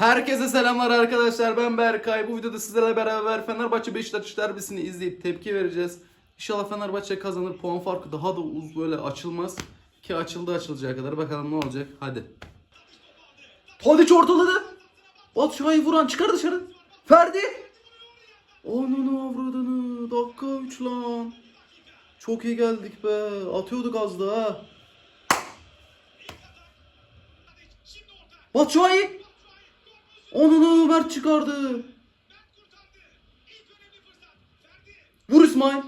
Herkese selamlar arkadaşlar ben Berkay. Bu videoda sizlerle beraber Fenerbahçe Beşiktaş derbisini izleyip tepki vereceğiz. İnşallah Fenerbahçe kazanır. Puan farkı daha da uz böyle açılmaz. Ki açıldı açılacağı kadar. Bakalım ne olacak. Hadi. Tadiç ortaladı. Batshuayi vuran çıkar dışarı. Ferdi. Ananı avradını. Dakika 3 lan. Çok iyi geldik be. Atıyorduk az daha. Batshuayi. Onunu Mert çıkardı. Vur İsmail.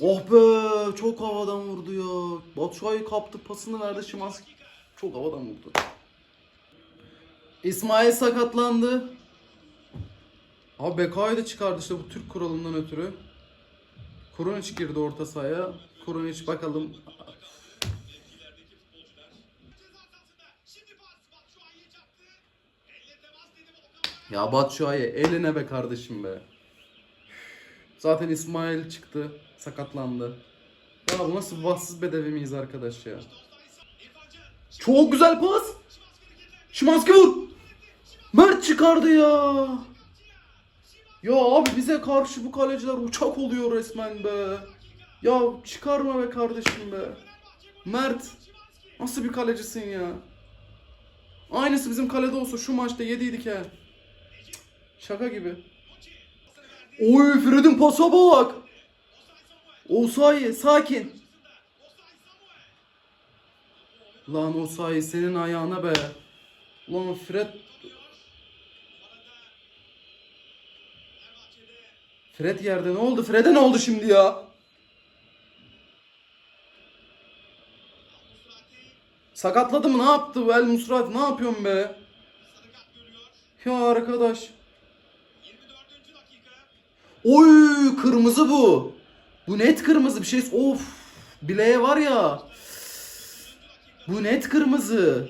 Oh be çok havadan vurdu ya. Batshuayi kaptı pasını verdi Şimanski. Çok havadan vurdu. İsmail sakatlandı. Abi Bekay'ı da çıkardı işte bu Türk kuralından ötürü. Kurunic girdi orta sahaya. Kurunic bakalım Ya Batshuayi eline be kardeşim be. Zaten İsmail çıktı. Sakatlandı. Ya bu nasıl bahtsız bedevi miyiz arkadaş ya. Çok güzel pas. Şimanski vur. Mert çıkardı ya. Ya abi bize karşı bu kaleciler uçak oluyor resmen be. Ya çıkarma be kardeşim be. Mert. Nasıl bir kalecisin ya. Aynısı bizim kalede olsa şu maçta yediydik he. Şaka gibi. Oy Fred'in pasa bak. Osayi sakin. Lan Osayi senin ayağına be. Lan Fred. Fred yerde ne oldu? Fred'e ne oldu şimdi ya? Sakatladı mı? Ne yaptı? El Musrat ne yapıyorsun be? Ya arkadaş. Oy kırmızı bu. Bu net kırmızı bir şey. Of. Bileğe var ya. Bu net kırmızı.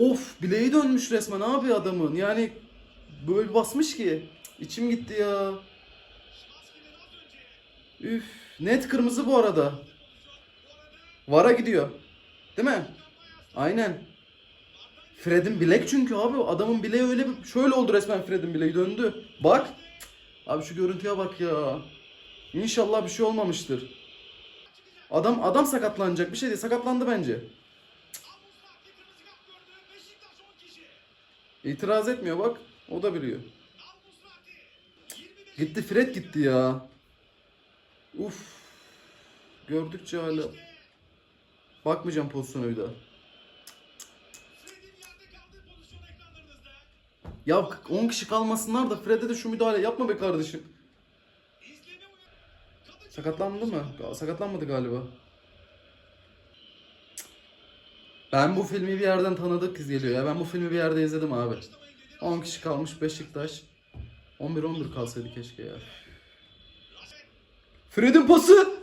Of bileği dönmüş resmen abi adamın. Yani böyle basmış ki. İçim gitti ya. Üf. Net kırmızı bu arada. Vara gidiyor. Değil mi? Aynen. Fred'in bilek çünkü abi adamın bileği öyle şöyle oldu resmen Fred'in bileği döndü. Bak. Abi şu görüntüye bak ya. İnşallah bir şey olmamıştır. Adam adam sakatlanacak bir şey değil. Sakatlandı bence. İtiraz etmiyor bak. O da biliyor. Gitti Fred gitti ya. Uf. Gördükçe hala. Bakmayacağım pozisyona bir daha. Ya 10 kişi kalmasınlar da Fred'e de şu müdahale yapma be kardeşim. Sakatlandı mı? Sakatlanmadı galiba. Ben bu filmi bir yerden tanıdık kız geliyor ya. Ben bu filmi bir yerde izledim abi. 10 kişi kalmış Beşiktaş. 11-11 kalsaydı keşke ya. Fred'in pası.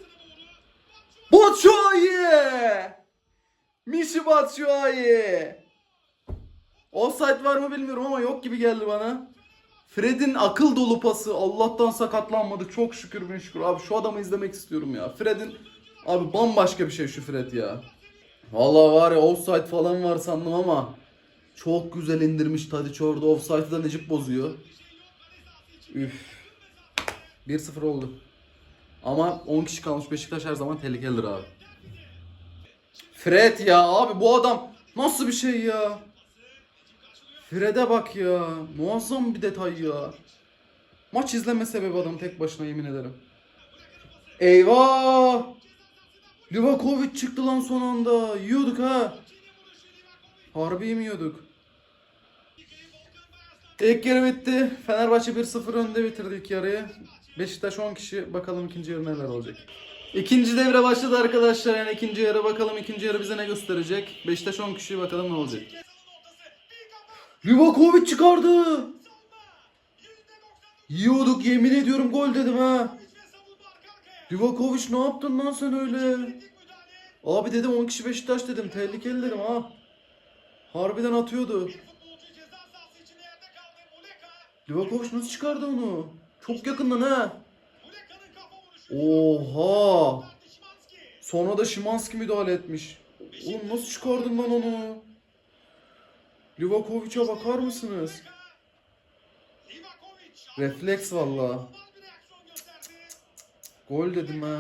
Batshuayi! Mişi Batshuayi! Offside var mı bilmiyorum ama yok gibi geldi bana. Fred'in akıl dolu pası. Allah'tan sakatlanmadı. Çok şükür bin şükür. Abi şu adamı izlemek istiyorum ya. Fred'in abi bambaşka bir şey şu Fred ya. Vallahi var ya offside falan var sandım ama çok güzel indirmiş Tadiç orada. Offside'ı da Necip bozuyor. Üf. 1-0 oldu. Ama 10 kişi kalmış Beşiktaş her zaman tehlikelidir abi. Fred ya abi bu adam nasıl bir şey ya? Fred'e bak ya. Muazzam bir detay ya. Maç izleme sebebi adam tek başına yemin ederim. Eyvah! Livakovic çıktı lan son anda. Yiyorduk ha. Harbi yemiyorduk. İlk yarı bitti. Fenerbahçe 1-0 önde bitirdi ilk yarıyı. Beşiktaş 10 kişi. Bakalım ikinci yarı neler olacak. İkinci devre başladı arkadaşlar. Yani ikinci yarı bakalım ikinci yarı bize ne gösterecek. Beşiktaş 10 kişi bakalım ne olacak. Livakovic çıkardı. Yiyorduk yemin ediyorum gol dedim ha. Livakovic ne yaptın lan sen öyle? Abi dedim 10 kişi Beşiktaş dedim. Tehlikeli dedim ha. Harbiden atıyordu. Livakovic nasıl çıkardı onu? Çok yakından ha. Oha. Sonra da Şimanski müdahale etmiş. Oğlum nasıl çıkardın lan onu? Livakovic'e bakar mısınız? Refleks valla. Gol dedim ha.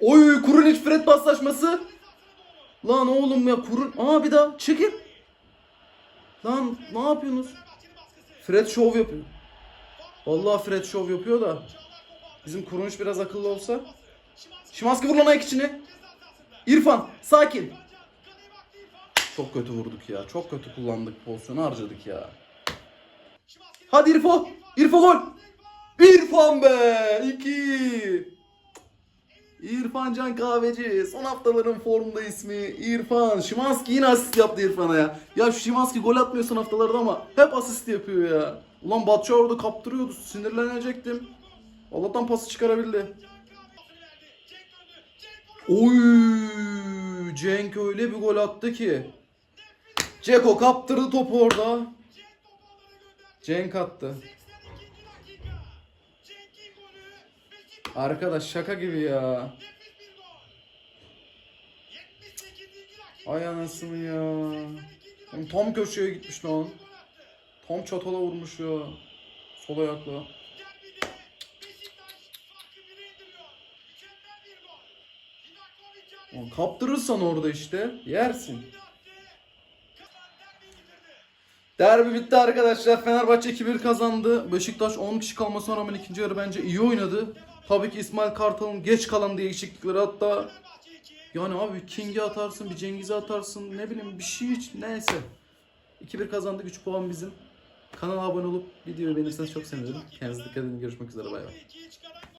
Oy Kurunic Fred paslaşması. Lan oğlum ya Kurun... Aa bir daha çekil. Lan ne yapıyorsunuz? Fred şov yapıyor. Vallahi Fred şov yapıyor da. Bizim Kurunic biraz akıllı olsa. Şimanski vur lan ayak içine. İrfan sakin. Çok kötü vurduk ya. Çok kötü kullandık pozisyonu harcadık ya. Hadi İrfan. İrfan gol. İrfan be. 2. İrfan Can Kahveci. Son haftaların formda ismi İrfan. Şimanski yine asist yaptı İrfan'a ya. Ya şu Şimanski gol atmıyor son haftalarda ama hep asist yapıyor ya. Ulan Batçı orada kaptırıyordu. Sinirlenecektim. Allah'tan pası çıkarabildi. Oy! Cenk öyle bir gol attı ki. Ceko kaptırdı topu orada. Cenk attı. Arkadaş şaka gibi ya. Ay anasını ya. Oğlum Tam köşeye gitmiş lan. Tam çatala vurmuş ya. Sol ayakla. Kaptırırsan orada işte yersin. Derbi bitti arkadaşlar. Fenerbahçe 2-1 kazandı. Beşiktaş 10 kişi kalmasına rağmen ikinci yarı bence iyi oynadı. Tabii ki İsmail Kartal'ın geç kalan değişiklikleri hatta yani abi King'i atarsın, bir Cengiz'i atarsın, ne bileyim bir şey hiç neyse. 2-1 kazandık, 3 puan bizim. Kanala abone olup videoyu beğenirseniz çok sevinirim. Kendinize dikkat edin, görüşmek üzere bay bay.